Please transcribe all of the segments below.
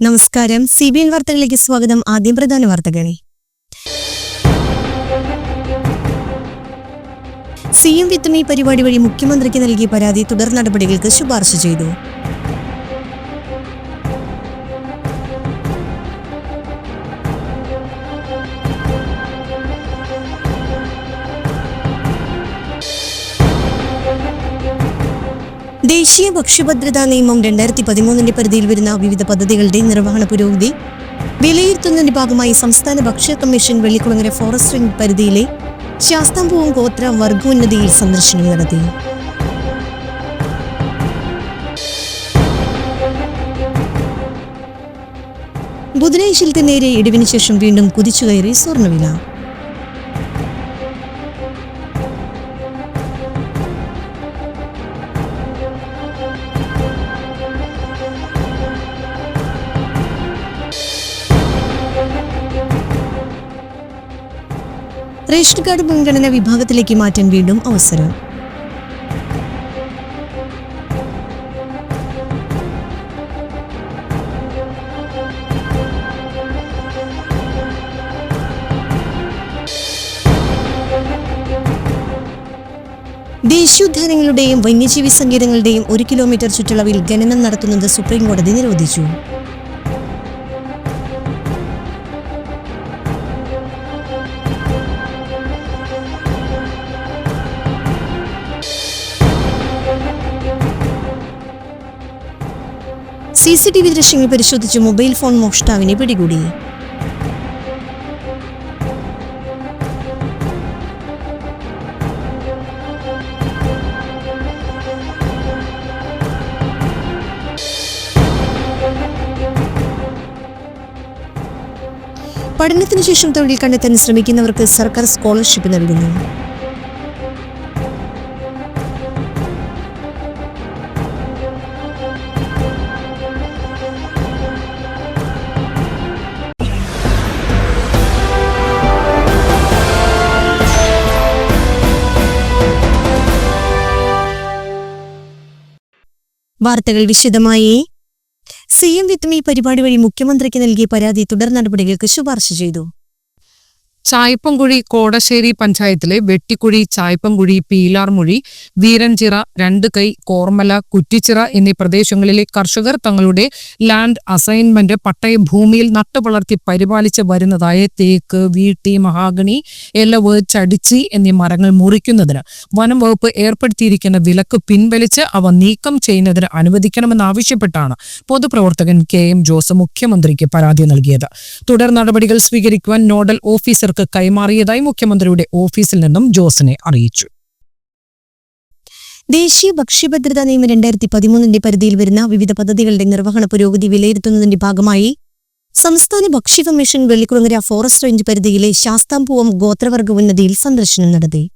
നമസ്കാരം. C B N വാർത്തകളിലേക്ക് സ്വാഗതം. ആദ്യം പ്രധാന വാർത്തകളെ. സി എം വിത്തുമി പരിപാടി വഴി മുഖ്യമന്ത്രിക്ക് നൽകിയ പരാതി തുടർ നടപടികൾക്ക് ശുപാർശ ചെയ്തു. ദേശീയ ഭക്ഷ്യഭദ്രതാ നിയമം രണ്ടായിരത്തി പതിമൂന്നിന്റെ പരിധിയിൽ വരുന്ന വിവിധ പദ്ധതികളുടെ നിർവഹണ പുരോഗതി. വിലയിരുത്തുന്നതിന്റെ ഭാഗമായി സംസ്ഥാന ഭക്ഷ്യ കമ്മീഷൻ വെള്ളിക്കുളങ്ങര ഫോറസ്റ്റ് പരിധിയിലെ ശാസ്താംപൂവും ഗോത്ര വർഗോന്നതിയിൽ സന്ദർശനം നടത്തി. ബുധനാഴ്ചയിൽ നേരെ ഇടിവിന് ശേഷം വീണ്ടും കുതിച്ചുകയറി സ്വർണവില റേഷൻ കാർഡ് മുൻഗണന വിഭാഗത്തിലേക്ക് മാറ്റാൻ വീണ്ടും അവസരം. ദേശീയോദ്യാനങ്ങളുടെയും വന്യജീവി സങ്കേതങ്ങളുടെയും ഒരു കിലോമീറ്റർ ചുറ്റളവിൽ ഖനനം നടത്തുന്നത് സുപ്രീം കോടതി നിരോധിച്ചു. സി സി ടി വി ദൃശ്യങ്ങൾ പരിശോധിച്ച് മൊബൈൽ ഫോൺ മോഷ്ടാവിനെ പിടികൂടി. പഠനത്തിനു ശേഷം തൊഴിൽ കണ്ടെത്താൻ ശ്രമിക്കുന്നവർക്ക് സർക്കാർ സ്കോളർഷിപ്പ് നൽകുന്നു. വാർത്തകൾ വിശദമായി. സി എം വിത്തുമി പരിപാടി വഴി മുഖ്യമന്ത്രിക്ക് നൽകിയ പരാതി തുടർ നടപടികൾക്ക് ശുപാർശ ചെയ്തു. ചായപ്പംകുഴി കോടശ്ശേരി പഞ്ചായത്തിലെ വെട്ടിക്കുഴി ചായപ്പംകുഴി പീലാർമുഴി വീരൻചിറ രണ്ട് കൈ കോർമല കുറ്റിച്ചിറ എന്നീ പ്രദേശങ്ങളിലെ കർഷകർ തങ്ങളുടെ ലാൻഡ് അസൈൻമെന്റ് പട്ടയ ഭൂമിയിൽ നട്ടുവളർത്തി പരിപാലിച്ച് വരുന്നതായ തേക്ക് വീട്ടി മഹാഗണി എല്ലവ് ചടിച്ചി എന്നീ മരങ്ങൾ മുറിക്കുന്നതിന് വനം വകുപ്പ് ഏർപ്പെടുത്തിയിരിക്കുന്ന വിലക്ക് പിൻവലിച്ച് അവ നീക്കം ചെയ്യുന്നതിന് അനുവദിക്കണമെന്നാവശ്യപ്പെട്ടാണ് പൊതുപ്രവർത്തകൻ കെ എം ജോസ് മുഖ്യമന്ത്രിക്ക് പരാതി നൽകിയത്. തുടർ നടപടികൾ സ്വീകരിക്കുവാൻ നോഡൽ ഓഫീസർക്ക് കൈമാറിയതായി മുഖ്യമന്ത്രിയുടെ ഓഫീസിൽ നിന്നും ജോസിനെ അറിയിച്ചു. ദേശീയ ഭക്ഷ്യഭദ്രതാ നിയമം രണ്ടായിരത്തി പതിമൂന്നിന്റെ പരിധിയിൽ വരുന്ന വിവിധ പദ്ധതികളുടെ നിർവഹണ പുരോഗതി വിലയിരുത്തുന്നതിന്റെ ഭാഗമായി സംസ്ഥാന ഭക്ഷ്യ കമ്മീഷൻ വെള്ളിക്കുളങ്ങര ഫോറസ്റ്റ് റേഞ്ച് പരിധിയിലെ ശാസ്താംപൂവം ഗോത്രവർഗ ഉന്നതിയിൽ സന്ദർശനം നടത്തി.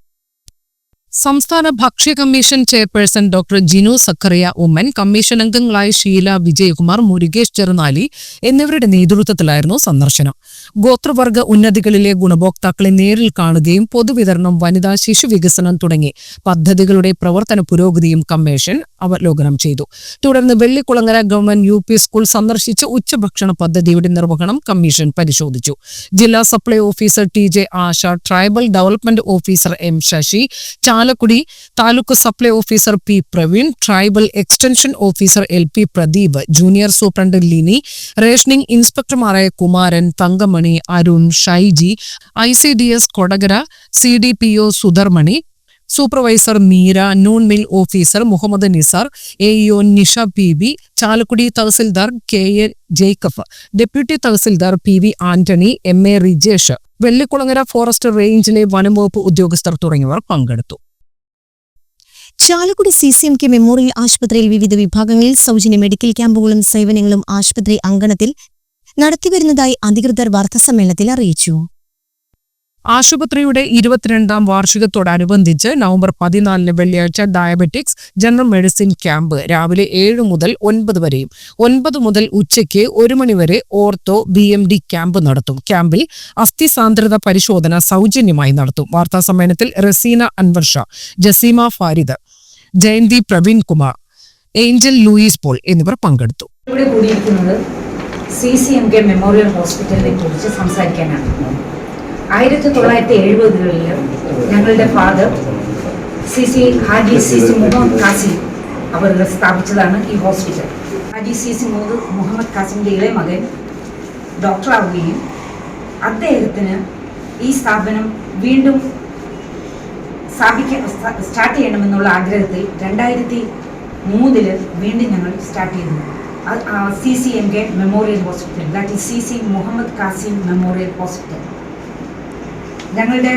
സംസ്ഥാന ഭക്ഷ്യ commission chairperson doctor Jinu Zachariah Oommen commission അംഗങ്ങളായ ഷീല വിജയകുമാർ മുരുകേഷ് ചെറുനാലി എന്നിവരുടെ നേതൃത്വത്തിലായിരുന്നു സന്ദർശനം. ഗോത്രവർഗ ഉന്നതികളിലെ ഗുണഭോക്താക്കളെ നേരിൽ കാണുകയും പൊതുവിതരണം വനിതാ ശിശു വികസനം തുടങ്ങി. പദ്ധതികളുടെ പ്രവർത്തന പുരോഗതിയും കമ്മീഷൻ അവലോകനം ചെയ്തു. തുടർന്ന് Vellikulangara government U P school സന്ദർശിച്ച് ഉച്ചഭക്ഷണ പദ്ധതിയുടെ നിർവഹണം കമ്മീഷൻ പരിശോധിച്ചു. ജില്ലാ supply officer T J Asha tribal development officer M Sasi Chalakudy taluk supply officer P Praveen tribal extension officer L P Pradeep junior superintendent Lini rationing ഇൻസ്പെക്ടർമാരായ Kumaran Thankamani Arun Shaiji I C D S Kodakara C D P O Sudharmani supervisor Meera noon meal officer Muhammad Nisar A EO Nisha P B Chalakudy tahsildar K A Jacob deputy tahsildar P V Antony M A Rijesh Vellikulangara forest റേഞ്ചിലെ വനംവകുപ്പ് ഉദ്യോഗസ്ഥർ തുടങ്ങിയവർ പങ്കെടുത്തു. Chalakudy C C M K memorial ആശുപത്രിയിൽ വിവിധ വിഭാഗങ്ങളിൽ സൗജന്യ medical ക്യാമ്പുകളും സേവനങ്ങളും ആശുപത്രി അങ്കണത്തിൽ നടത്തിവരുന്നതായി അധികൃതർ വാർത്താസമ്മേളനത്തിൽ അറിയിച്ചു. ആശുപത്രിയുടെ ഇരുപത്തിരണ്ടാം വാർഷികത്തോടനുബന്ധിച്ച് നവംബർ പതിനാലിന് വെള്ളിയാഴ്ച ഡയബറ്റിക്സ് ജനറൽ മെഡിസിൻ ക്യാമ്പ് രാവിലെ ഏഴ് മുതൽ ഒൻപത് വരെയും ഒൻപത് മുതൽ ഉച്ചയ്ക്ക് ഒരു മണിവരെ ortho B M D camp നടത്തും. ക്യാമ്പിൽ അസ്ഥി സാന്ദ്രത പരിശോധന സൗജന്യമായി നടത്തും. വാർത്താ സമ്മേളനത്തിൽ Raseena Anwar Shah Jaseema Farid Jayanthi Praveen Kumar Angel Louis Paul എന്നിവർ പങ്കെടുത്തു. C C M K memorial ഹോസ്പിറ്റലിനെ കുറിച്ച് സംസാരിക്കാനാണ്. ആയിരത്തി തൊള്ളായിരത്തി എഴുപതുകളിൽ ഞങ്ങളുടെ father C C Haji C C Muhammad Kasim അവർ സ്ഥാപിച്ചതാണ് ഈ hospital. Haji C C Muhammad കാസിമിന്റെ ഇളയ മകൻ ഡോക്ടറാവുകയും അദ്ദേഹത്തിന് ഈ സ്ഥാപനം വീണ്ടും സ്ഥാപിക്കാൻ സ്റ്റാർട്ട് ചെയ്യണമെന്നുള്ള ആഗ്രഹത്തിൽ രണ്ടായിരത്തി മൂന്നിൽ വീണ്ടും ഞങ്ങൾ സ്റ്റാർട്ട് ചെയ്തു. C C M K memorial hospital that is C C Muhammad Kasim memorial hospital ഞങ്ങളുടെ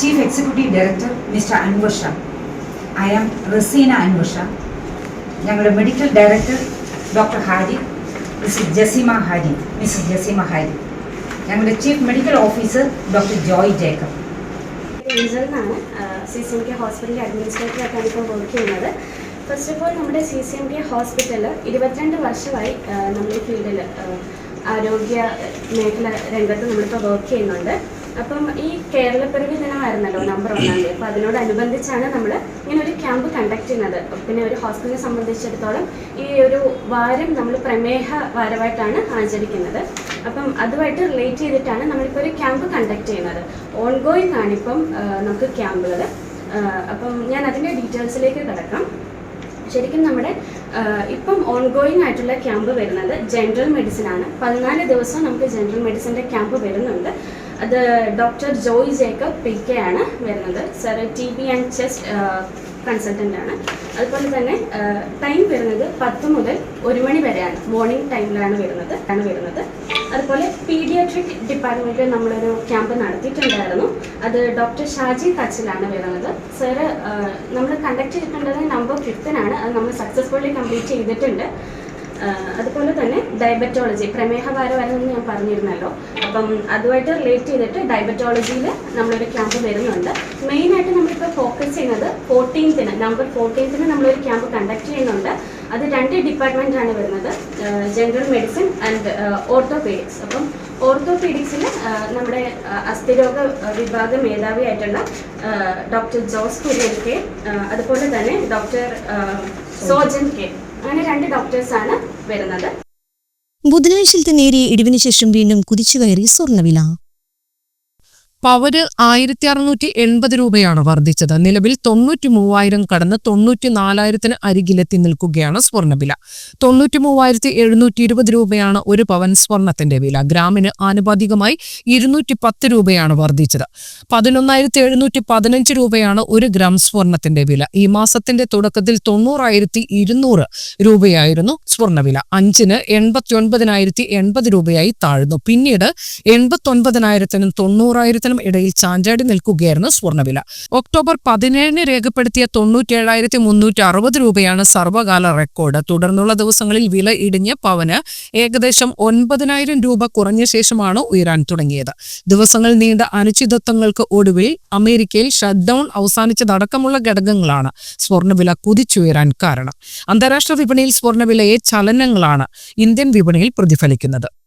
chief executive director mister Anwar Shah I am Raseena Anwar Shah ഞങ്ങളുടെ medical director doctor Hari Mrs Jaseema Hari Mrs Jaseema Hari ഞങ്ങളുടെ chief medical officer doctor Joy Jacob Angel എന്നാണ് C C M K ഹോസ്പിറ്റലിൽ അഡ്മിനിസ്ട്രേറ്ററായിട്ടാണ് ഇപ്പോൾ work ചെയ്യുന്നത്. First of all നമ്മുടെ C C M K hospital ഇരുപത്തിരണ്ട് വർഷമായി നമ്മൾ ഈ ഫീൽഡിൽ ആരോഗ്യ മേഖല രംഗത്ത് നമ്മളിപ്പോൾ വർക്ക് ചെയ്യുന്നുണ്ട്. അപ്പം ഈ കേരളപ്പിറവി ദിനമായിരുന്നല്ലോ നമ്പർ ഒന്നാം തീയതി അപ്പോൾ അതിനോടനുബന്ധിച്ചാണ് നമ്മൾ ഇങ്ങനെ ഒരു ക്യാമ്പ് കണ്ടക്ട് ചെയ്യുന്നത്. പിന്നെ ഒരു ഹോസ്പിറ്റലിനെ സംബന്ധിച്ചിടത്തോളം ഈ ഒരു വാരം നമ്മൾ പ്രമേഹ വാരമായിട്ടാണ് ആചരിക്കുന്നത്. അപ്പം അതുമായിട്ട് റിലേറ്റ് ചെയ്തിട്ടാണ് നമ്മളിപ്പോൾ ഒരു ക്യാമ്പ് കണ്ടക്ട് ചെയ്യുന്നത്. ഓൺഗോയിങ് ആണ് ഇപ്പം നമുക്ക് ക്യാമ്പുകൾ അപ്പം ഞാൻ അതിന്റെ ഡീറ്റെയിൽസിലേക്ക് കിടക്കാം. ശരിക്കും നമ്മുടെ ഇപ്പം ഓൺ ഗോയിങ് ആയിട്ടുള്ള ക്യാമ്പ് വരുന്നത് ജനറൽ മെഡിസിൻ ആണ്. പതിനാല് ദിവസം നമുക്ക് ജനറൽ മെഡിസിന്റെ ക്യാമ്പ് വരുന്നുണ്ട്. അത് doctor Joy Jacob P K ആണ് വരുന്നത്. Sir T B and chest consultant ആണ്. അതുപോലെ തന്നെ ടൈം വരുന്നത് പത്ത് മുതൽ ഒരു മണി വരെയാണ്. മോർണിംഗ് ടൈമിലാണ് വരുന്നത് ആണ് വരുന്നത്. അതുപോലെ പീഡിയാട്രിക് ഡിപ്പാർട്ട്മെന്റിൽ നമ്മളൊരു ക്യാമ്പ് നടത്തിയിട്ടുണ്ടായിരുന്നു. അത് ഡോക്ടർ ഷാജി കച്ചിലാണ് വരുന്നത്. സാറ് നമ്മൾ കണ്ടക്ട് ചെയ്തിട്ടുള്ളത് നമ്പർ ഫിഫ്തിനാണ് അത് നമ്മൾ സക്സസ്ഫുള്ളി കംപ്ലീറ്റ് ചെയ്തിട്ടുണ്ട്. അതുപോലെ തന്നെ ഡയബറ്റോളജി പ്രമേഹ വരുന്നെന്ന് ഞാൻ പറഞ്ഞിരുന്നല്ലോ. അപ്പം അതുമായിട്ട് റിലേറ്റ് ചെയ്തിട്ട് ഡയബറ്റോളജിയിൽ നമ്മളൊരു ക്യാമ്പ് വരുന്നുണ്ട്. മെയിനായിട്ട് നമ്മളിപ്പോൾ ഫോക്കസ് ചെയ്യുന്നത് ഫോർട്ടീൻത്തിന് നവംബർ ഫോർട്ടീൻത്തിന് നമ്മളൊരു ക്യാമ്പ് കണ്ടക്ട് ചെയ്യുന്നുണ്ട്. അത് രണ്ട് ഡിപ്പാർട്ട്മെന്റാണ് വരുന്നത്. ജനറൽ മെഡിസിൻ ആൻഡ് ഓർത്തോപീഡിക്സ് അപ്പം ഓർത്തോപീഡിക്സിൽ നമ്മുടെ അസ്ഥിരോഗ വിഭാഗ മേധാവിയായിട്ടുള്ള ഡോക്ടർ ജോസ് കുര്യൻ കെ അതുപോലെ തന്നെ ഡോക്ടർ സോജൻ കെ. അങ്ങനെ രണ്ട് ഡോക്ടേഴ്സാണ് വരുന്നത്. ബുധനാഴ്ചത്തെ നേരിയ ഇടിവിന് ശേഷം വീണ്ടും കുതിച്ചുകയറി സ്വർണവില. പവര് ആയിരത്തി അറുന്നൂറ്റി എൺപത് രൂപയാണ് വർദ്ധിച്ചത്. നിലവിൽ തൊണ്ണൂറ്റി മൂവായിരം കടന്ന് തൊണ്ണൂറ്റി നാലായിരത്തിന് അരികിലെത്തി നിൽക്കുകയാണ് സ്വർണവില തൊണ്ണൂറ്റി മൂവായിരത്തി എഴുന്നൂറ്റി ഇരുപത് രൂപയാണ് ഒരു പവൻ സ്വർണത്തിന്റെ വില. ഗ്രാമിന് ആനുപാതികമായി ഇരുന്നൂറ്റി പത്ത് രൂപയാണ് വർദ്ധിച്ചത്. പതിനൊന്നായിരത്തി എഴുന്നൂറ്റി പതിനഞ്ച് രൂപയാണ് ഒരു ഗ്രാം സ്വർണത്തിന്റെ വില. ഈ മാസത്തിന്റെ തുടക്കത്തിൽ തൊണ്ണൂറായിരത്തി ഇരുന്നൂറ് രൂപയായിരുന്നു സ്വർണവില അഞ്ചിന് എൺപത്തി ഒൻപതിനായിരത്തി എൺപത് രൂപയായി താഴ്ന്നു. പിന്നീട് എൺപത്തി ഒൻപതിനായിരത്തിനും തൊണ്ണൂറായിരത്തിനും ഇടയിൽ ചാഞ്ചാടി നിൽക്കുകയായിരുന്നു സ്വർണവില ഒക്ടോബർ പതിനേഴിന് രേഖപ്പെടുത്തിയ തൊണ്ണൂറ്റേഴായിരത്തി മുന്നൂറ്റി അറുപത് രൂപയാണ് സർവകാല റെക്കോർഡ്. തുടർന്നുള്ള ദിവസങ്ങളിൽ വില ഇടിഞ്ഞ് പവന് ഏകദേശം ഒൻപതിനായിരം രൂപ കുറഞ്ഞ ശേഷമാണ് ഉയരാൻ തുടങ്ങിയത്. ദിവസങ്ങൾ നീണ്ട അനിശ്ചിതത്വങ്ങൾക്ക് ഒടുവിൽ അമേരിക്കയിൽ ഷട്ട് ഡൌൺ അവസാനിച്ചതടക്കമുള്ള ഘടകങ്ങളാണ് സ്വർണവില കുതിച്ചുയരാൻ കാരണം. അന്താരാഷ്ട്ര വിപണിയിൽ സ്വർണവിലയെ ചലനങ്ങളാണ് ഇന്ത്യൻ വിപണിയിൽ പ്രതിഫലിക്കുന്നത്.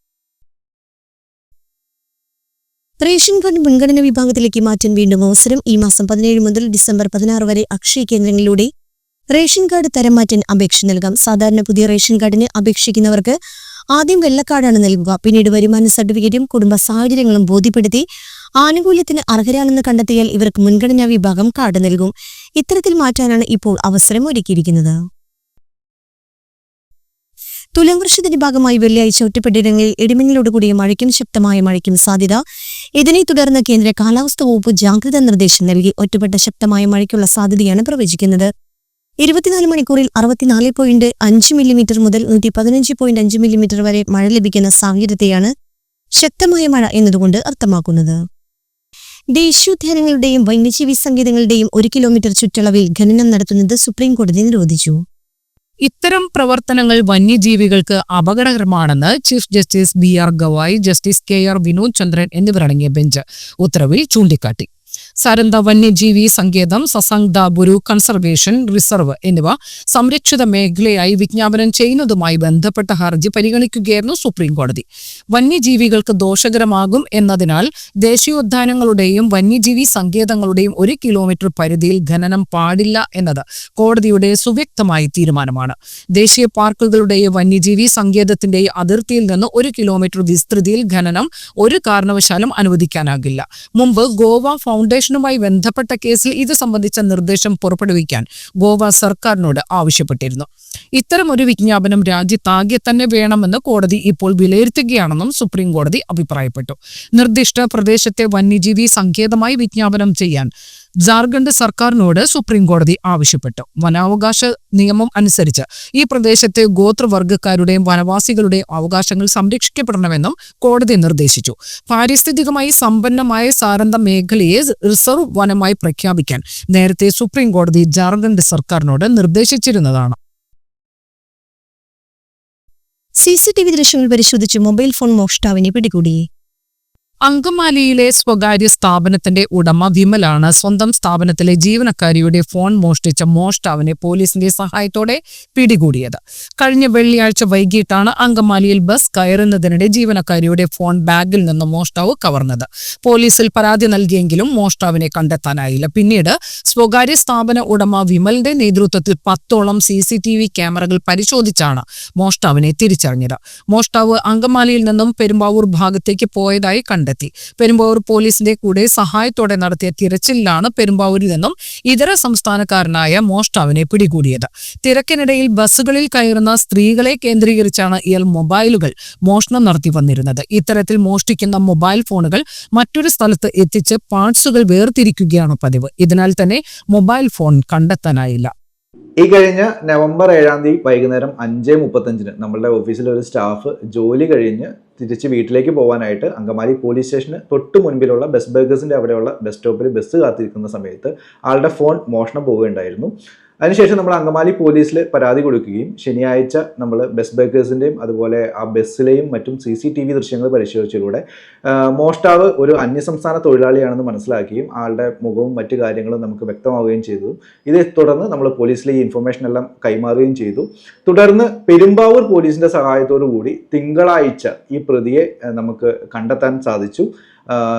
റേഷൻ കാർഡ് മുൻഗണന വിഭാഗത്തിലേക്ക് മാറ്റാൻ വീണ്ടും അവസരം ഈ മാസം പതിനേഴ് മുതൽ ഡിസംബർ പതിനാറ് വരെ അക്ഷയ കേന്ദ്രങ്ങളിലൂടെ റേഷൻ കാർഡ് തരം മാറ്റാൻ അപേക്ഷ നൽകാം. സാധാരണ പുതിയ റേഷൻ കാർഡിന് അപേക്ഷിക്കുന്നവർക്ക് ആദ്യം വെള്ളക്കാർഡാണ് നൽകുക. പിന്നീട് വരുമാന സർട്ടിഫിക്കറ്റും കുടുംബ സാഹചര്യങ്ങളും ബോധ്യപ്പെടുത്തി ആനുകൂല്യത്തിന് അർഹരാണെന്ന് കണ്ടെത്തിയാൽ ഇവർക്ക് മുൻഗണനാ വിഭാഗം കാർഡ് നൽകും. ഇത്തരത്തിൽ മാറ്റാനാണ് ഇപ്പോൾ അവസരം ഒരുക്കിയിരിക്കുന്നത്. തുലാം വർഷത്തിന്റെ ഭാഗമായി വെള്ളിയാഴ്ച ഒറ്റപ്പെട്ടിടങ്ങളിൽ ഇടിമിന്നലോടുകൂടിയ മഴയ്ക്കും ശക്തമായ മഴയ്ക്കും സാധ്യത. ഇതിനെ തുടർന്ന് കേന്ദ്ര കാലാവസ്ഥാ വകുപ്പ് ജാഗ്രതാ നിർദ്ദേശം നൽകി ഒറ്റപ്പെട്ട ശക്തമായ മഴയ്ക്കുള്ള സാധ്യതയാണ് പ്രവചിക്കുന്നത്. ഇരുപത്തിനാല് മണിക്കൂറിൽ അറുപത്തിനാല് പോയിന്റ് അഞ്ച് മില്ലിമീറ്റർ മുതൽ നൂറ്റി പതിനഞ്ച് പോയിന്റ് അഞ്ച് മില്ലിമീറ്റർ വരെ മഴ ലഭിക്കുന്ന സാഹചര്യത്തെയാണ് ശക്തമായ മഴ എന്നതുകൊണ്ട് അർത്ഥമാക്കുന്നത്. ദേശീയോദ്യാനങ്ങളുടെയും വന്യജീവി സങ്കേതങ്ങളുടെയും ഒരു കിലോമീറ്റർ ചുറ്റളവിൽ ഖനനം നടത്തുന്നത് സുപ്രീം കോടതി നിരോധിച്ചു. ഇത്തരം പ്രവർത്തനങ്ങൾ വന്യജീവികൾക്ക് അപകടകരമാണെന്ന് chief justice B R Gavai justice K R Vinod Chandran എന്നിവരടങ്ങിയ ബെഞ്ച് ഉത്തരവിൽ ചൂണ്ടിക്കാട്ടി. സരന്ത വന്യജീവി സങ്കേതം സസംഗ്ദ ബുരു കൺസർവേഷൻ റിസർവ് എന്നിവ സംരക്ഷിത മേഖലയായി വിജ്ഞാപനം ചെയ്യുന്നതുമായി ബന്ധപ്പെട്ട ഹർജി പരിഗണിക്കുകയായിരുന്നു സുപ്രീം കോടതി വന്യജീവികൾക്ക് ദോഷകരമാകും എന്നതിനാൽ ദേശീയോദ്യാനങ്ങളുടെയും വന്യജീവി സങ്കേതങ്ങളുടെയും ഒരു കിലോമീറ്റർ പരിധിയിൽ ഖനനം പാടില്ല എന്നത് കോടതിയുടെ സുവ്യക്തമായ തീരുമാനമാണ്. ദേശീയ പാർക്കുകളുടെയും വന്യജീവി സങ്കേതത്തിന്റെയും അതിർത്തിയിൽ നിന്ന് ഒരു കിലോമീറ്റർ വിസ്തൃതിയിൽ ഖനനം ഒരു കാരണവശാലും അനുവദിക്കാനാകില്ല. മുമ്പ് ഗോവ ഫൗണ്ടേഷനുമായി ബന്ധപ്പെട്ട കേസിൽ ഇത് സംബന്ധിച്ച നിർദ്ദേശം പുറപ്പെടുവിക്കാൻ ഗോവ സർക്കാരിനോട് ആവശ്യപ്പെട്ടിരുന്നു. ഇത്തരം ഒരു വിജ്ഞാപനം രാജ്യത്താകെ തന്നെ വേണമെന്ന് കോടതി ഇപ്പോൾ വിലയിരുത്തുകയാണെന്നും സുപ്രീം കോടതി അഭിപ്രായപ്പെട്ടു. നിർദ്ദിഷ്ട പ്രദേശത്തെ വന്യജീവി സങ്കേതമായി വിജ്ഞാപനം ചെയ്യാൻ ജാർഖണ്ഡ് സർക്കാരിനോട് സുപ്രീം കോടതി ആവശ്യപ്പെട്ടു. വനാവകാശ നിയമം അനുസരിച്ച് ഈ പ്രദേശത്തെ ഗോത്രവർഗക്കാരുടെയും വനവാസികളുടെയും അവകാശങ്ങൾ സംരക്ഷിക്കപ്പെടണമെന്നും കോടതി നിർദ്ദേശിച്ചു. പാരിസ്ഥിതികമായി സമ്പന്നമായ സാരന്ത മേഖലയെ റിസർവ് വനമായി പ്രഖ്യാപിക്കാൻ നേരത്തെ സുപ്രീം കോടതി ജാർഖണ്ഡ് സർക്കാരിനോട് നിർദ്ദേശിച്ചിരുന്നതാണ്. സി സി ടി വി ദൃശ്യങ്ങൾ പരിശോധിച്ച് മൊബൈൽ ഫോൺ മോഷ്ടാവിനെ പിടികൂടി. അങ്കമാലിയിലെ സ്വകാര്യ സ്ഥാപനത്തിന്റെ ഉടമ വിമലാണ്. സ്വന്തം സ്ഥാപനത്തിലെ ജീവനക്കാരിയുടെ ഫോൺ മോഷ്ടിച്ച മോഷ്ടാവിനെ പോലീസിന്റെ സഹായത്തോടെ പിടികൂടിയത്. കഴിഞ്ഞ വെള്ളിയാഴ്ച വൈകിട്ടാണ് അങ്കമാലിയിൽ ബസ് കയറുന്നതിനിടെ ജീവനക്കാരിയുടെ ഫോൺ ബാഗിൽ നിന്ന് മോഷ്ടാവ് കവർന്നത്. പോലീസിൽ പരാതി നൽകിയെങ്കിലും മോഷ്ടാവിനെ കണ്ടെത്താനായില്ല. പിന്നീട് സ്വകാര്യ സ്ഥാപന ഉടമ വിമലിന്റെ നേതൃത്വത്തിൽ പത്തോളം സി സി ടി വി ക്യാമറകൾ പരിശോധിച്ചാണ് മോഷ്ടാവിനെ തിരിച്ചറിഞ്ഞത്. മോഷ്ടാവ് അങ്കമാലിയിൽ നിന്നും പെരുമ്പാവൂർ ഭാഗത്തേക്ക് പോയതായി കണ്ടെത്തി. പെരുമ്പാവൂർ പോലീസിന്റെ കൂടെ സഹായത്തോടെ നടത്തിയ തിരച്ചിലിലാണ് പെരുമ്പാവൂരിൽ നിന്നും ഇതര സംസ്ഥാനക്കാരനായ മോഷ്ടാവിനെ പിടികൂടിയത്. തിരക്കിനിടയിൽ ബസ്സുകളിൽ കയറുന്ന സ്ത്രീകളെ കേന്ദ്രീകരിച്ചാണ് ഇയാൾ മൊബൈലുകൾ മോഷണം നടത്തി വന്നിരുന്നത്. ഇത്തരത്തിൽ മോഷ്ടിക്കുന്ന മൊബൈൽ ഫോണുകൾ മറ്റൊരു സ്ഥലത്ത് എത്തിച്ച് പാർട്സുകൾ വേർതിരിക്കുകയാണ് പതിവ്. ഇതിനാൽ തന്നെ മൊബൈൽ ഫോൺ കണ്ടെത്താനായില്ല. ഈ കഴിഞ്ഞ നവംബർ ഏഴാം തീയതി വൈകുന്നേരം അഞ്ച് മുപ്പത്തഞ്ചിന് നമ്മളുടെ ഓഫീസിലെ ഒരു സ്റ്റാഫ് ജോലി കഴിഞ്ഞ് തിരിച്ച് വീട്ടിലേക്ക് പോകാനായിട്ട് അങ്കമാലി പോലീസ് സ്റ്റേഷന് തൊട്ട് മുൻപിലുള്ള ബസ് ബേക്കേഴ്സിന്റെ അവിടെയുള്ള ബസ് സ്റ്റോപ്പിൽ ബസ് കാത്തിരിക്കുന്ന സമയത്ത് ആളുടെ ഫോൺ മോഷണം പോവുകയുണ്ടായിരുന്നു. അതിനുശേഷം നമ്മൾ അങ്കമാലി പോലീസിൽ പരാതി കൊടുക്കുകയും ശനിയാഴ്ച നമ്മൾ ബസ് ബേക്കേഴ്സിന്റെയും അതുപോലെ ആ ബസ്സിലെയും മറ്റും സി സി ടി വി ദൃശ്യങ്ങൾ പരിശോധിച്ചതിലൂടെ മോഷ്ടാവ് ഒരു അന്യസംസ്ഥാന തൊഴിലാളിയാണെന്ന് മനസ്സിലാക്കുകയും ആളുടെ മുഖവും മറ്റു കാര്യങ്ങളും നമുക്ക് വ്യക്തമാവുകയും ചെയ്തു. ഇതേ തുടർന്ന് നമ്മൾ പോലീസിൽ ഈ ഇൻഫർമേഷൻ എല്ലാം കൈമാറുകയും ചെയ്തു. തുടർന്ന് പെരുമ്പാവൂർ പോലീസിന്റെ സഹായത്തോടു കൂടി തിങ്കളാഴ്ച ഈ പ്രതിയെ നമുക്ക് കണ്ടെത്താൻ സാധിച്ചു.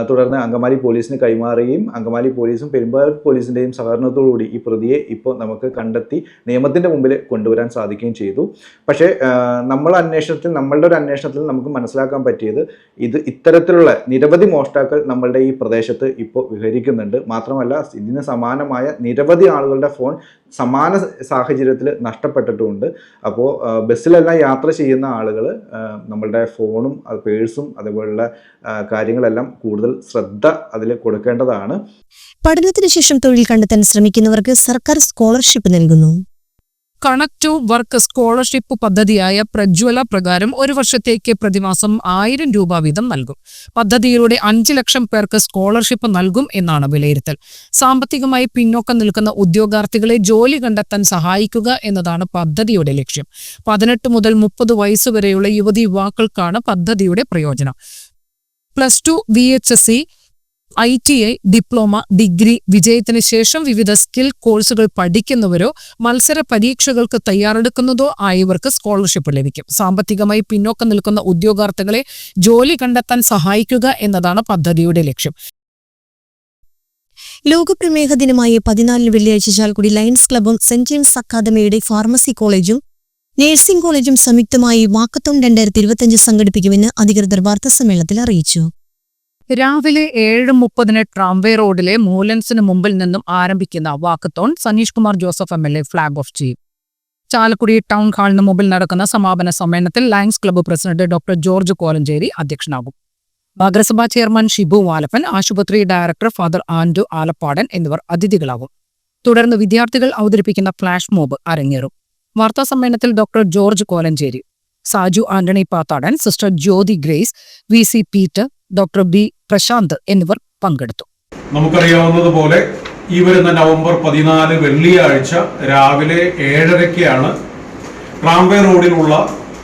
തുടർന്ന് അങ്കമാലി പോലീസിന് കൈമാറുകയും അങ്കമാലി പോലീസും പെരുമ്പാവൂർ പോലീസിന്റെയും സഹകരണത്തോടുകൂടി ഈ പ്രതിയെ ഇപ്പോൾ നമുക്ക് കണ്ടെത്തി നിയമത്തിന്റെ മുമ്പിൽ കൊണ്ടുവരാൻ സാധിക്കുകയും ചെയ്തു. പക്ഷേ നമ്മൾ അന്വേഷണത്തിൽ നമ്മളുടെ ഒരു അന്വേഷണത്തിൽ നമുക്ക് മനസ്സിലാക്കാൻ പറ്റിയത് ഇത് ഇത്തരത്തിലുള്ള നിരവധി മോഷ്ടാക്കൾ നമ്മളുടെ ഈ പ്രദേശത്ത് ഇപ്പോൾ വിഹരിക്കുന്നുണ്ട്. മാത്രമല്ല ഇതിന് സമാനമായ നിരവധി ആളുകളുടെ ഫോൺ സമാന സാഹചര്യത്തിൽ നഷ്ടപ്പെട്ടിട്ടുമുണ്ട് അപ്പോൾ ബസ്സിലെല്ലാം യാത്ര ചെയ്യുന്ന ആളുകൾ നമ്മളുടെ ഫോണും പേഴ്സും അതുപോലുള്ള കാര്യങ്ങളെല്ലാം കൂടുതൽ ശ്രദ്ധ അതിൽ കൊടുക്കേണ്ടതാണ്. പഠനത്തിന് ശേഷം തൊഴിൽ കണ്ടെത്താൻ ശ്രമിക്കുന്നവർക്ക് സർക്കാർ സ്കോളർഷിപ്പ് നൽകുന്നു. കണക്ട് ടു വർക്ക് സ്കോളർഷിപ്പ് പദ്ധതിയായ പ്രജ്വല പ്രകാരം ഒരു വർഷത്തേക്ക് പ്രതിമാസം ആയിരം രൂപ വീതം നൽകും. പദ്ധതിയിലൂടെ അഞ്ച് ലക്ഷം പേർക്ക് സ്കോളർഷിപ്പ് നൽകും എന്നാണ് വിലയിരുത്തൽ. സാമ്പത്തികമായി പിന്നോക്കം നിൽക്കുന്ന ഉദ്യോഗാർത്ഥികളെ ജോലി കണ്ടെത്താൻ സഹായിക്കുക എന്നതാണ് പദ്ധതിയുടെ ലക്ഷ്യം. പതിനെട്ട് മുതൽ മുപ്പത് വയസ്സുവരെയുള്ള യുവതി യുവാക്കൾക്കാണ് പദ്ധതിയുടെ പ്രയോജനം. Plus two V H S C I T I diploma degree വിജയത്തിന് ശേഷം വിവിധ സ്കിൽ കോഴ്സുകൾ പഠിക്കുന്നവരോ മത്സര പരീക്ഷകൾക്ക് തയ്യാറെടുക്കുന്നതോ ആയവർക്ക് സ്കോളർഷിപ്പ് ലഭിക്കും. സാമ്പത്തികമായി പിന്നോക്കം നിൽക്കുന്ന ഉദ്യോഗാർത്ഥികളെ ജോലി കണ്ടെത്താൻ സഹായിക്കുക എന്നതാണ് പദ്ധതിയുടെ ലക്ഷ്യം. ലോകപ്രമേഹ ദിനമായ പതിനാലിന് വെള്ളിയാഴ്ച ചാൽക്കുടി ലയൺസ് ക്ലബും സെന്റ് ജെയിംസ് അക്കാദമിയുടെ ഫാർമസി കോളേജും നഴ്സിംഗ് കോളേജും സംയുക്തമായി വാക്കത്തോൺ രണ്ടായിരത്തി ഇരുപത്തിയഞ്ച് സംഘടിപ്പിക്കുമെന്ന് അധികൃതർ വാർത്താസമ്മേളനത്തിൽ അറിയിച്ചു. രാവിലെ ഏഴ് മുപ്പതിന് ട്രാംവേ റോഡിലെ മൂലൻസിന് മുമ്പിൽ നിന്നും ആരംഭിക്കുന്ന walkathon Saneesh Kumar Joseph M L A flag off ചെയ്യും. ചാലക്കുടി ടൗൺ ഹാളിന് മുമ്പിൽ നടക്കുന്ന സമാപന സമ്മേളനത്തിൽ lions club president doctor George Kolenchery അധ്യക്ഷനാകും. നഗരസഭാ ചെയർമാൻ ഷിബു വാലപ്പൻ ആശുപത്രി ഡയറക്ടർ ഫാദർ ആൻഡു ആലപ്പാടൻ എന്നിവർ അതിഥികളാകും. തുടർന്ന് വിദ്യാർത്ഥികൾ അവതരിപ്പിക്കുന്ന ഫ്ലാഷ് മോബ് അരങ്ങേറും. വാർത്താ സമ്മേളനത്തിൽ doctor George Kolenchery Saju Antony Pathadan sister Jyothi Grace V C Peter doctor B Prasanth എന്നിവർ പങ്കെടുത്തു. നമുക്കറിയാവുന്നതുപോലെ ഈ വരുന്ന നവംബർ പതിനാല് വെള്ളിയാഴ്ച രാവിലെ ഏഴരയ്ക്കാണ് ട്രാംവേ റോഡിലുള്ള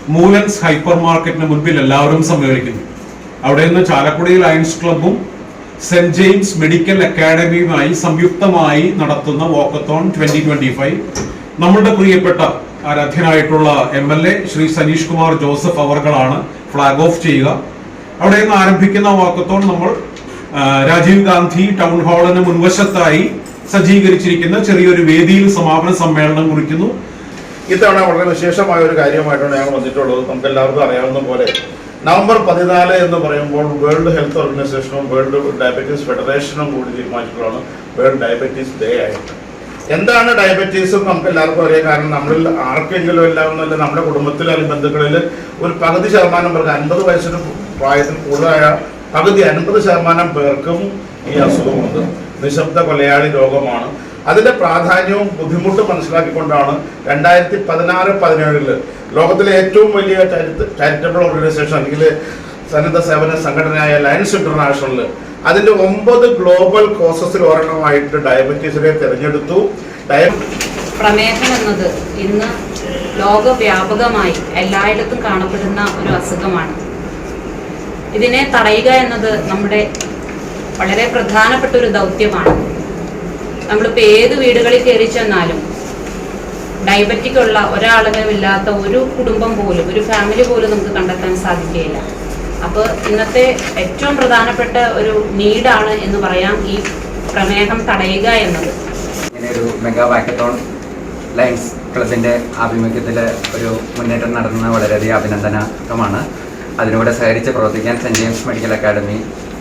മൂലൻസ് ഹൈപ്പർ മാർക്കറ്റിന് മുൻപിൽ എല്ലാവരും സമ്മേളിക്കുന്നു അവിടെ നിന്ന് ചാലക്കുടി ലയൺസ് ക്ലബ്ബും സെന്റ് ജെയിംസ് മെഡിക്കൽ അക്കാഡമിയുമായി സംയുക്തമായി നടത്തുന്ന വോക്കത്തോൺ ട്വന്റി ട്വന്റി ഫൈവ് നമ്മുടെ പ്രിയപ്പെട്ട ആരാധ്യനായിട്ടുള്ള M L A Shri Saneesh Kumar Joseph അവർകളാണ് flag off ചെയ്യുക. അവിടെ നിന്ന് ആരംഭിക്കുന്ന വാക്കത്തോൺ നമ്മൾ രാജീവ് ഗാന്ധി ടൗൺ ഹാളിന് മുൻവശത്തായി സജ്ജീകരിച്ചിരിക്കുന്ന ചെറിയൊരു വേദിയിൽ സമാപന സമ്മേളനം കുറിക്കുന്നു. ഇത്തവണ വളരെ വിശേഷമായ ഒരു കാര്യമായിട്ടാണ് ഞങ്ങൾ വന്നിട്ടുള്ളത്. നമുക്ക് എല്ലാവർക്കും അറിയാവുന്ന പോലെ നവംബർ പതിനാല് എന്ന് പറയുമ്പോൾ വേൾഡ് ഹെൽത്ത് ഓർഗനൈസേഷനും വേൾഡ് ഡയബറ്റീസ് ഫെഡറേഷനും കൂടി തീരുമാനിച്ചിട്ടുള്ളതാണ് വേൾഡ് ഡയബറ്റീസ് ഡേ ആയിട്ട്. എന്താണ് ഡയബറ്റീസ് നമുക്ക് എല്ലാവർക്കും അറിയാം. കാരണം നമ്മളിൽ ആർക്കെങ്കിലും എല്ലാമെന്നല്ല നമ്മുടെ കുടുംബത്തിൽ അല്ലെങ്കിൽ ബന്ധുക്കളിൽ ഒരു പകുതി ശതമാനം പേർക്ക് അൻപത് വയസ്സിന് പ്രായത്തിൽ കൂടുതലായ പകുതി അൻപത് ശതമാനം പേർക്കും ഈ അസുഖമുണ്ട് നിശബ്ദ കൊലയാളി രോഗമാണ്. അതിന്റെ പ്രാധാന്യവും ബുദ്ധിമുട്ടും മനസ്സിലാക്കിക്കൊണ്ടാണ് രണ്ടായിരത്തി പതിനാറ് പതിനേഴിൽ ലോകത്തിലെ ഏറ്റവും വലിയ ചാരിറ്റബിൾ ഓർഗനൈസേഷൻ അല്ലെങ്കിൽ സന്നദ്ധ സേവന സംഘടനയായ ലയൻസ് ഇന്റർനാഷണൽ അതിന്റെ ഒമ്പത് ഗ്ലോബൽ കോസസിൽ ഒരെണ്ണമായിട്ട് ഡയബറ്റീസിനെ തിരഞ്ഞെടുത്തു. പ്രമേഹം എന്നത് ഇന്ന് ലോകവ്യാപകമായി എല്ലായിടത്തും കാണപ്പെടുന്ന ഒരു അസുഖമാണ്. ഇതിനെ തടയുക എന്നത് നമ്മുടെ വളരെ പ്രധാനപ്പെട്ട ഒരു ദൗത്യമാണ്. നമ്മളിപ്പോൾ ഏത് വീടുകളിൽ കയറി ചെന്നാലും ഡയബറ്റിക് ഉള്ള ഒരാളുകളും ഇല്ലാത്ത ഒരു കുടുംബം പോലും ഒരു ഫാമിലി പോലും നമുക്ക് കണ്ടെത്താൻ സാധിക്കുകയില്ല. അപ്പോൾ ഇന്നത്തെ ഏറ്റവും പ്രധാനപ്പെട്ട ഒരു നീഡാണ് എന്ന് പറയാം ഈ പ്രമേഹം തടയുക എന്നത്. ഒരു മെഗാ ലയൻസ് ക്ലബിന്റെ ആഭിമുഖ്യത്തിൽ ഒരു മുന്നേറ്റം നടന്നത് വളരെയധികം അഭിനന്ദനാർഹമാണ്. അതിനൂടെ സഹകരിച്ച് പ്രവർത്തിക്കാൻ saint James medical academy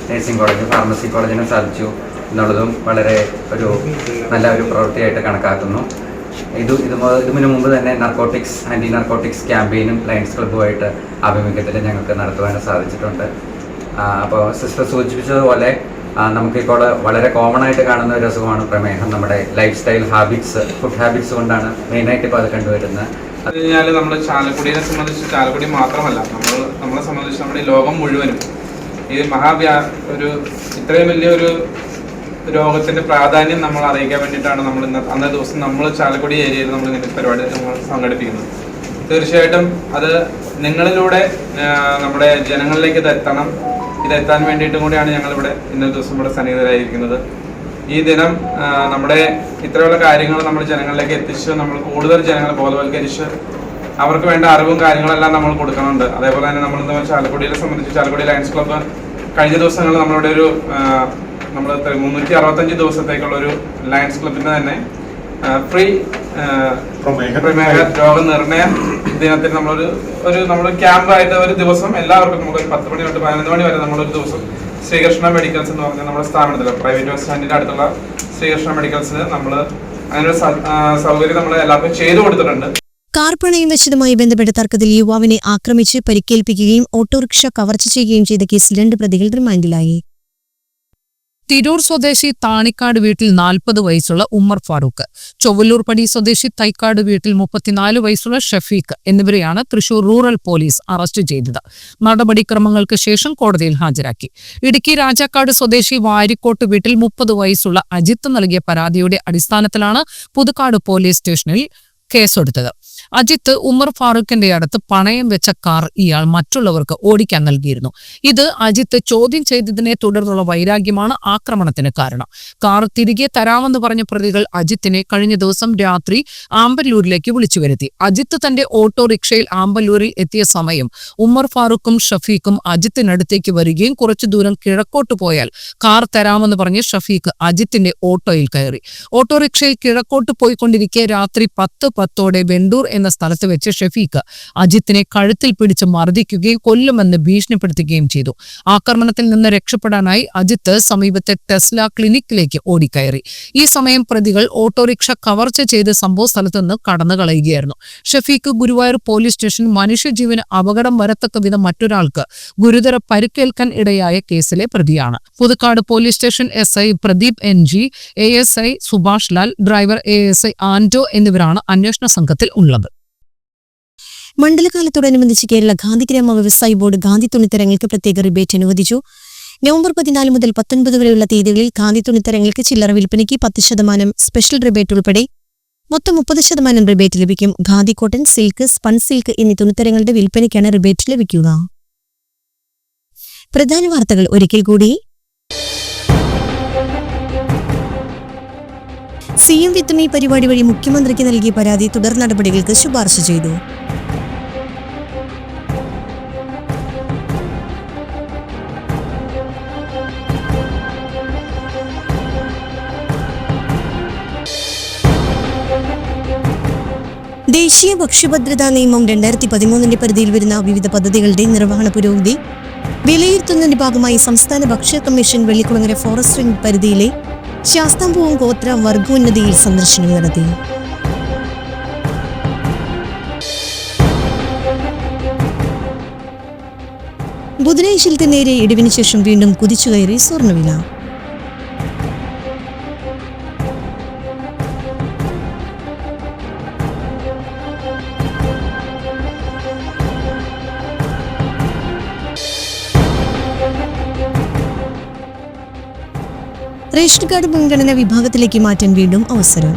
nursing college pharmacy കോളേജിനും സാധിച്ചു എന്നുള്ളതും വളരെ ഒരു നല്ല ഒരു പ്രവൃത്തിയായിട്ട് കണക്കാക്കുന്നു. ഇത് ഇത് ഇതിനു മുമ്പ് തന്നെ നർക്കോട്ടിക്സ് ആന്റി നർക്കോട്ടിക്സ് ക്യാമ്പയിനും ലയൻസ് ക്ലബ്ബുമായിട്ട് ആഭിമുഖ്യത്തിൽ ഞങ്ങൾക്ക് നടത്തുവാൻ സാധിച്ചിട്ടുണ്ട്. അപ്പോൾ സിസ്റ്റർ സൂചിപ്പിച്ചതുപോലെ നമുക്കിപ്പോൾ വളരെ കോമൺ ആയിട്ട് കാണുന്ന ഒരു അസുഖമാണ് പ്രമേഹം. നമ്മുടെ lifestyle habits food habits കൊണ്ടാണ് മെയിനായിട്ട് ഇപ്പോൾ അത് കണ്ടുവരുന്നത്. കഴിഞ്ഞാൽ നമ്മൾ ചാലക്കുടിയെ സംബന്ധിച്ച് ചാലക്കുടി മാത്രമല്ല നമ്മൾ നമ്മളെ സംബന്ധിച്ച് നമ്മുടെ ലോകം മുഴുവനും ഈ മഹാവ്യാ ഒരു ഇത്രയും വലിയൊരു രോഗത്തിന്റെ പ്രാധാന്യം നമ്മൾ അറിയിക്കാൻ വേണ്ടിയിട്ടാണ് നമ്മൾ ഇന്ന് അന്നേ ദിവസം നമ്മൾ ചാലക്കുടി ഏരിയയിൽ നമ്മൾ ഇങ്ങനെ പരിപാടി നമ്മൾ സംഘടിപ്പിക്കുന്നത്. തീർച്ചയായിട്ടും അത് നിങ്ങളിലൂടെ നമ്മുടെ ജനങ്ങളിലേക്ക് ഇത് എത്തണം. ഇത് എത്താൻ വേണ്ടിയിട്ടും കൂടിയാണ് ഞങ്ങളിവിടെ ഇന്നത്തെ ദിവസം ഇവിടെ സന്നിഹിതരായിരിക്കുന്നത്. ഈ ദിനം നമ്മുടെ ഇത്രയുള്ള കാര്യങ്ങൾ നമ്മൾ ജനങ്ങളിലേക്ക് എത്തിച്ച് നമ്മൾ കൂടുതൽ ജനങ്ങളെ ബോധവൽക്കരിച്ച് അവർക്ക് വേണ്ട അറിവും കാര്യങ്ങളെല്ലാം നമ്മൾ കൊടുക്കുന്നുണ്ട്. അതേപോലെ തന്നെ നമ്മൾ ഇന്ന് ചാലക്കുടിയെ സംബന്ധിച്ച് ചാലക്കുടി ലയൺസ് ക്ലബ്ബ് കഴിഞ്ഞ ദിവസങ്ങളിൽ നമ്മളുടെ ഒരു നമ്മൾ മുന്നൂറ്റി അറുപത്തഞ്ച് ദിവസത്തേക്കുള്ള ഒരു ലയൺസ് ക്ലബിന്റെ തന്നെ ഫ്രീ പ്രമേഹ രോഗനിർണയ ദിനത്തിൽ നമ്മളൊരു ഒരു നമ്മൾ ക്യാമ്പായിട്ട് ഒരു ദിവസം എല്ലാവർക്കും നമുക്ക് ഒരു പത്ത് മണി തൊട്ട് പതിനൊന്ന് മണി വരെ നമ്മളൊരു ദിവസം ശ്രീകൃഷ്ണ മെഡിക്കൽസ് എന്ന് പറഞ്ഞ നമ്മുടെ സ്ഥാപനത്തിൽ പ്രൈവറ്റ് ബസ് സ്റ്റാൻഡിന്റെ അടുത്തുള്ള ശ്രീകൃഷ്ണ മെഡിക്കൽസിൽ നമ്മൾ അങ്ങനെ ഒരു സൗകര്യം നമ്മൾ എല്ലാവർക്കും ചെയ്തു കൊടുത്തിട്ടുണ്ട്. കാർ പ്രണയം വെച്ചതുമായി ബന്ധപ്പെട്ട തർക്കത്തിൽ യുവാവിനെ ആക്രമിച്ച് പരിക്കേൽപ്പിക്കുകയും ഓട്ടോറിക്ഷ കവർച്ച ചെയ്യുകയും ചെയ്ത കേസിൽ രണ്ട് പ്രതികൾ റിമാൻഡിലായി. തിരൂർ സ്വദേശി താണിക്കാട് വീട്ടിൽ നാൽപ്പത് വയസ്സുള്ള ഉമ്മർ ഫാറൂഖ് ചൊവ്വല്ലൂർ പടി സ്വദേശി തൈക്കാട് വീട്ടിൽ മുപ്പത്തിനാല് വയസ്സുള്ള ഷഫീഖ് എന്നിവരെയാണ് തൃശൂർ റൂറൽ പോലീസ് അറസ്റ്റ് ചെയ്തത്. നടപടിക്രമങ്ങൾക്ക് ശേഷം കോടതിയിൽ ഹാജരാക്കി. ഇടുക്കി രാജാക്കാട് സ്വദേശി വാരിക്കോട്ട് വീട്ടിൽ മുപ്പത് വയസ്സുള്ള അജിത്ത് നൽകിയ പരാതിയുടെ അടിസ്ഥാനത്തിലാണ് പുതുക്കാട് പോലീസ് സ്റ്റേഷനിൽ കേസെടുത്തത്. അജിത്ത് ഉമർ ഫാറൂഖിന്റെ അടുത്ത് പണയം വെച്ച കാർ ഇയാൾ മറ്റുള്ളവർക്ക് ഓടിക്കാൻ നൽകിയിരുന്നു. ഇത് അജിത്ത് ചോദ്യം ചെയ്തതിനെ തുടർന്നുള്ള വൈരാഗ്യമാണ് ആക്രമണത്തിന് കാരണം. കാർ തിരികെ തരാമെന്ന് പറഞ്ഞ പ്രതികൾ അജിത്തിനെ കഴിഞ്ഞ ദിവസം രാത്രി ആമ്പല്ലൂരിലേക്ക് വിളിച്ചു വരുത്തി. അജിത്ത് തന്റെ ഓട്ടോറിക്ഷയിൽ ആമ്പല്ലൂരിൽ എത്തിയ സമയം ഉമർ ഫാറൂഖും ഷഫീഖും അജിത്തിനടുത്തേക്ക് വരികയും കുറച്ചു ദൂരം കിഴക്കോട്ട് പോയാൽ കാർ തരാമെന്ന് പറഞ്ഞ് ഷഫീഖ് അജിത്തിന്റെ ഓട്ടോയിൽ കയറി. ഓട്ടോറിക്ഷയിൽ കിഴക്കോട്ട് പോയിക്കൊണ്ടിരിക്കെ രാത്രി പത്ത് പത്തോടെ വെണ്ടൂർ എന്ന സ്ഥലത്ത് വെച്ച് ഷെഫീഖ് അജിത്തിനെ കഴുത്തിൽ പിടിച്ച് മർദ്ദിക്കുകയും കൊല്ലുമെന്ന് ഭീഷണിപ്പെടുത്തുകയും ചെയ്തു. ആക്രമണത്തിൽ നിന്ന് രക്ഷപ്പെടാനായി അജിത്ത് സമീപത്തെ ടെസ്ല ക്ലിനിക്കിലേക്ക് ഓടിക്കയറി. ഈ സമയം പ്രതികൾ ഓട്ടോറിക്ഷ കവർച്ച ചെയ്ത് സംഭവ സ്ഥലത്ത് നിന്ന് കടന്നു കളയുകയായിരുന്നു ഷെഫീഖ് ഗുരുവായൂർ പോലീസ് സ്റ്റേഷൻ മനുഷ്യജീവന് അപകടം വരത്തക്ക വിധം മറ്റൊരാൾക്ക് ഗുരുതര പരിക്കേൽക്കാൻ ഇടയായ കേസിലെ പ്രതിയാണ്. Puthukkad police station S I Pradeep N G A S I Subhash Lal driver A S I Anto എന്നിവരാണ് അന്വേഷണ സംഘത്തിൽ ഉള്ളത്. മണ്ഡലകാലത്തോടനുബന്ധിച്ച് കേരള ഗാന്ധിഗ്രാമ വ്യവസായ ബോർഡ് ഗാന്ധി തുണിത്തരങ്ങൾക്ക് പ്രത്യേക റിബേറ്റ് അനുവദിച്ചു. നവംബർ പതിനാല് മുതൽ പത്തൊൻപത് വരെയുള്ള തീയതികളിൽ ഗാന്ധി തുണിത്തരങ്ങൾക്ക് ചില്ലറ വിൽപ്പനയ്ക്ക് പത്ത് ശതമാനം സ്പെഷ്യൽ റിബേറ്റ് ഉൾപ്പെടെ മൊത്തം മുപ്പത് ശതമാനം റിബേറ്റ് ലഭിക്കും. Khadi cotton silk spun silk എന്നീ തുണിത്തരങ്ങളുടെ വിൽപ്പനയ്ക്കാണ് റിബേറ്റ് ലഭിക്കുക. പ്രധാന വാർത്തകൾ ഒരിക്കൽ കൂടി. സി എം വിത്തുമി പരിപാടി വഴി മുഖ്യമന്ത്രിക്ക് നൽകിയ പരാതി തുടർ നടപടികൾക്ക് ശുപാർശ ചെയ്തു. ദേശീയ ഭക്ഷ്യഭദ്രതാ നിയമം രണ്ടായിരത്തി പതിമൂന്നിന്റെ പരിധിയിൽ വരുന്ന വിവിധ പദ്ധതികളുടെ നിർവഹണ പുരോഗതി വിലയിരുത്തുന്നതിന്റെ ഭാഗമായി സംസ്ഥാന ഭക്ഷ്യ കമ്മീഷൻ വെള്ളിക്കുളങ്ങര ഫോറസ്റ്റ് റിംഗ് പരിധിയിലെ ശാസ്താംപൂവും ഗോത്ര വർഗോന്നതിയിൽ സന്ദർശനം നടത്തി. ബുധനാഴ്ചയിലത്തെ നേരെ ഇടിവിന് ശേഷം വീണ്ടും കുതിച്ചുകയറി സ്വർണവില റേഷൻ കാർഡ് മുൻഗണന വിഭാഗത്തിലേക്ക് മാറ്റാൻ വീണ്ടും അവസരം.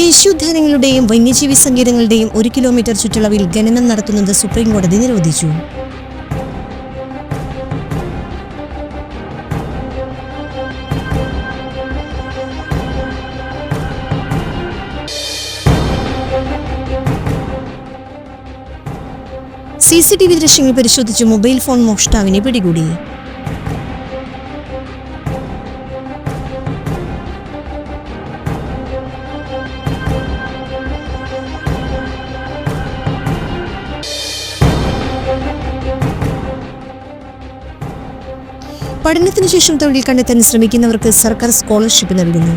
ദേശീയോദ്യാനങ്ങളുടെയും വന്യജീവി സങ്കേതങ്ങളുടെയും ഒരു കിലോമീറ്റർ ചുറ്റളവിൽ ഖനനം നടത്തുന്നത് സുപ്രീംകോടതി നിരോധിച്ചു. സി ടി വി ദൃശ്യങ്ങൾ പരിശോധിച്ച് മൊബൈൽ ഫോൺ മോഷ്ടാവിനെ പിടികൂടി. പഠനത്തിനു ശേഷം തൊഴിൽ കണ്ടെത്താൻ ശ്രമിക്കുന്നവർക്ക് സർക്കാർ സ്കോളർഷിപ്പ് നൽകുന്നു.